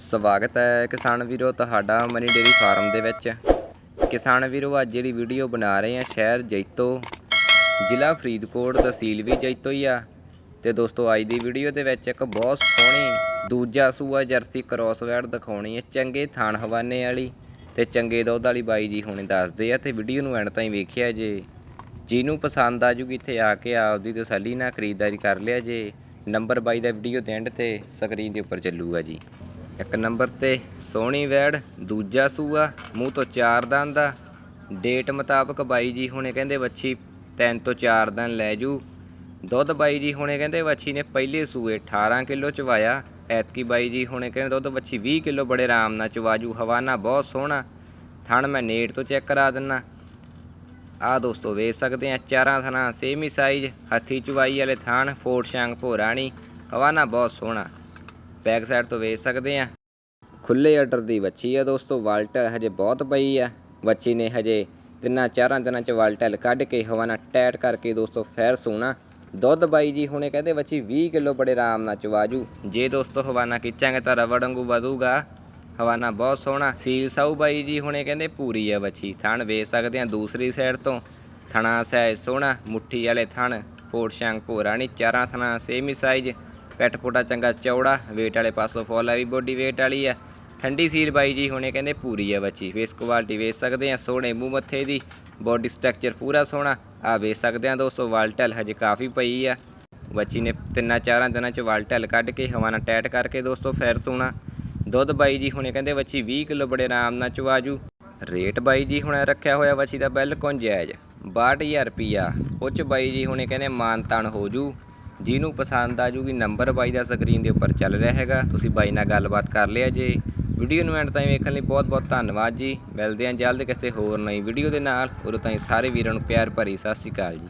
ਸਵਾਗਤ ਹੈ ਕਿਸਾਨ ਵੀਰੋ ਤੁਹਾਡਾ ਮਨੀ ਡੇਰੀ ਫਾਰਮ ਦੇ ਵਿੱਚ। ਕਿਸਾਨ ਵੀਰੋ, ਅੱਜ ਜਿਹੜੀ ਵੀਡੀਓ ਬਣਾ ਰਹੇ ਆ ਸ਼ਹਿਰ ਜੈਤੋ, ਜ਼ਿਲ੍ਹਾ ਫਰੀਦਕੋਟ ਤਹਿਸੀਲ ਵੀ ਜੈਤੋ ਹੀ ਆ। ਤੇ ਦੋਸਤੋ, ਅੱਜ ਦੀ ਵੀਡੀਓ ਦੇ ਵਿੱਚ ਇੱਕ ਬਹੁਤ ਸੋਹਣੀ ਦੂਜਾ ਸੂਆ ਜਰਸੀ ਕ੍ਰੋਸ ਵੈਡ ਦਿਖਾਉਣੀ ਹੈ, ਚੰਗੇ ਥਾਣ ਹਵਾਨੇ ਵਾਲੀ ਤੇ ਚੰਗੇ ਦੁੱਧ ਵਾਲੀ ਬਾਈ ਜੀ ਹੁਣੇ ਦੱਸਦੇ ਆ ਤੇ ਵੀਡੀਓ ਨੂੰ ਐਂਡ ਤਾਈਂ ਵੇਖਿਆ ਜੇ। ਜਿਹਨੂੰ ਪਸੰਦ ਆ ਜੂਗੀ ਇੱਥੇ ਆ ਕੇ ਆਪਦੀ ਤਸੱਲੀ ਨਾਲ ਖਰੀਦਦਾਰੀ ਕਰ ਲਿਆ ਜੇ। ਨੰਬਰ ਬਾਈ ਦਾ ਵੀਡੀਓ ਦੇ ਐਂਡ ਤੇ ਸਕਰੀਨ ਦੇ ਉੱਪਰ ਚੱਲੂਗਾ ਜੀ। ਇੱਕ ਨੰਬਰ ਤੇ ਸੋਹਣੀ ਵੈੜ, ਦੂਜਾ ਸੂਆ, ਮੂੰਹ ਤੋਂ ਚਾਰ ਦੰਦ ਦਾ ਡੇਟ ਮੁਤਾਬਕ ਬਾਈ ਜੀ ਹੁਣੇ ਕਹਿੰਦੇ ਵੱਛੀ ਤਿੰਨ ਤੋਂ ਚਾਰ ਦਿਨ ਲੈ ਜੂ। ਦੁੱਧ ਬਾਈ ਜੀ ਹੁਣੇ ਕਹਿੰਦੇ ਵੱਛੀ ਨੇ ਪਹਿਲੇ ਸੂਏ 18 ਕਿਲੋ ਚਵਾਇਆ। ਐਤਕੀ ਬਾਈ ਜੀ ਹੁਣੇ ਕਹਿੰਦੇ ਦੁੱਧ ਵੱਛੀ 20 ਕਿਲੋ ਬੜੇ ਆਰਾਮ ਨਾਲ ਚਵਾਜੂ ਹਵਾਨਾ ਬਹੁਤ ਸੋਹਣਾ। ਥਣ ਮੈਂ ਨੇਟ ਤੋਂ ਚੈੱਕ ਕਰਾ ਦਿੰਨਾ। ਆ ਦੋਸਤੋ ਵੇਖ ਸਕਦੇ ਆ, ਚਾਰਾਂ ਥਣਾ ਸੇਮ ਹੀ ਸਾਈਜ਼ ਹੱਥੀ ਚਵਾਈ ਵਾਲੇ ਥਾਣ, ਫੋਰਟ ਸ਼ਾਂਗ ਭੋਰਾਣੀ ਹਵਾਨਾ ਬਹੁਤ ਸੋਹਣਾ। ਬੈਕ ਸਾਈਡ ਤੋਂ ਵੇਚ ਸਕਦੇ ਆ ਖੁੱਲੇ ਆਰਡਰ ਦੀ ਵੱਛੀ ਆ ਦੋਸਤੋ, ਵਾਲਟ ਹਜੇ ਬਹੁਤ ਪਈ ਆ। ਵੱਛੀ ਨੇ ਹਜੇ ਤਿੰਨਾਂ ਚਾਰਾਂ ਦਿਨਾਂ ਚ ਵਾਲਟਲ ਕੱਢ ਕੇ ਹਵਾਨਾ ਟੈਟ ਕਰਕੇ ਦੋਸਤੋ ਫੇਰ ਸੋਹਣਾ ਦੁੱਧ ਬਾਈ ਜੀ ਹੁਣੇ ਕਹਿੰਦੇ ਵੱਛੀ 20 ਕਿਲੋ ਬੜੇ ਆਰਾਮ ਨਾਲ ਚਵਾਜੂ। ਜੇ ਦੋਸਤੋ ਹਵਾਨਾ ਖਿੱਚਾਂਗੇ ਤਾਂ ਰਬੜ ਵਾਂਗੂ ਵਧੂਗਾ। ਹਵਾਨਾ ਬਹੁਤ ਸੋਹਣਾ। ਸੀਲ ਸਾਊ ਬਾਈ ਜੀ ਹੁਣੇ ਕਹਿੰਦੇ ਪੂਰੀ ਆ ਵੱਛੀ। ਥਣ ਵੇਚ ਸਕਦੇ ਆ ਦੂਸਰੀ ਸਾਈਡ ਤੋਂ। ਥਣਾ ਸਾਈਜ਼ ਸੋਹਣਾ। ਮੁੱਠੀ ਵਾਲੇ ਥਣ ਫੋਟ ਸ਼ਾਂਗ ਨਹੀਂ, ਚਾਰਾਂ ਥਣਾ ਸੇਮ ਹੀ ਸਾਈਜ਼ ਪੈਟ ਪੋਟਾ ਚੰਗਾ ਚੌੜਾ, weight ਵਾਲੇ ਪਾਸੋਂ ਫੁੱਲ ਆ ਵੀ ਬੋਡੀ weight ਵਾਲੀ ਆ। ਠੰਡੀ ਸੀਲ ਬਾਈ ਜੀ ਹੁਣੇ ਕਹਿੰਦੇ ਪੂਰੀ ਆ ਬੱਚੀ। ਫੇਸ ਕੁਆਲਿਟੀ ਵੇਚ ਸਕਦੇ ਆ, ਸੋਹਣੇ ਮੂੰਹ ਮੱਥੇ ਦੀ ਬੋਡੀ ਸਟਰਕਚਰ ਪੂਰਾ ਸੋਹਣਾ। ਆ ਵੇਚ ਸਕਦੇ ਆ ਦੋਸਤੋ ਵਾਲਟਲ ਹਜੇ ਕਾਫੀ ਪਈ ਆ। ਬੱਚੀ ਨੇ ਤਿੰਨਾਂ ਚਾਰਾਂ ਦਿਨਾਂ ਚ ਵਾਲਟਲ ਕੱਢ ਕੇ ਹਵਾਨਾ ਟੈਟ ਕਰਕੇ ਦੋਸਤੋ ਫੇਰ ਸੋਹਣਾ ਦੁੱਧ ਬਾਈ ਜੀ ਹੁਣੇ ਕਹਿੰਦੇ ਬੱਚੀ 20 ਕਿਲੋ ਬੜੇ ਆਰਾਮ ਨਾਲ ਚਵਾਜੂ ਰੇਟ ਬਾਈ ਜੀ ਹੁਣੇ ਰੱਖਿਆ ਹੋਇਆ ਬੱਚੀ ਦਾ ਬਿਲਕੁਲ ਜਾਇਜ਼। 62000 ਰੁਪਿਆ ਉਹ 'ਚ ਬਾਈ ਜੀ ਹੁਣੇ ਕਹਿੰਦੇ ਮਾਨ ਤਾਨ ਹੋ ਜੂ। ਜਿਹਨੂੰ ਪਸੰਦ ਆ ਜੂਗੀ ਨੰਬਰ ਬਾਈ ਦਾ ਸਕਰੀਨ ਦੇ ਉੱਪਰ ਚੱਲ ਰਿਹਾ ਹੈਗਾ। ਤੁਸੀਂ ਬਾਈ ਨਾਲ ਗੱਲਬਾਤ ਕਰ ਲਿਆ ਜੇ। ਵੀਡੀਓ ਨੂੰ ਐਂਡ ਤਾਈਂ ਵੇਖਣ ਲਈ ਬਹੁਤ ਬਹੁਤ ਧੰਨਵਾਦ ਜੀ। ਮਿਲਦੇ ਹਾਂ ਜਲਦ ਕਿਸੇ ਹੋਰ ਨਵੀਂ ਵੀਡੀਓ ਦੇ ਨਾਲ। ਉਦੋਂ ਤਾਈਂ ਸਾਰੇ ਵੀਰਾਂ ਨੂੰ ਪਿਆਰ ਭਰੀ ਸਤਿ ਸ਼੍ਰੀ ਅਕਾਲ ਜੀ।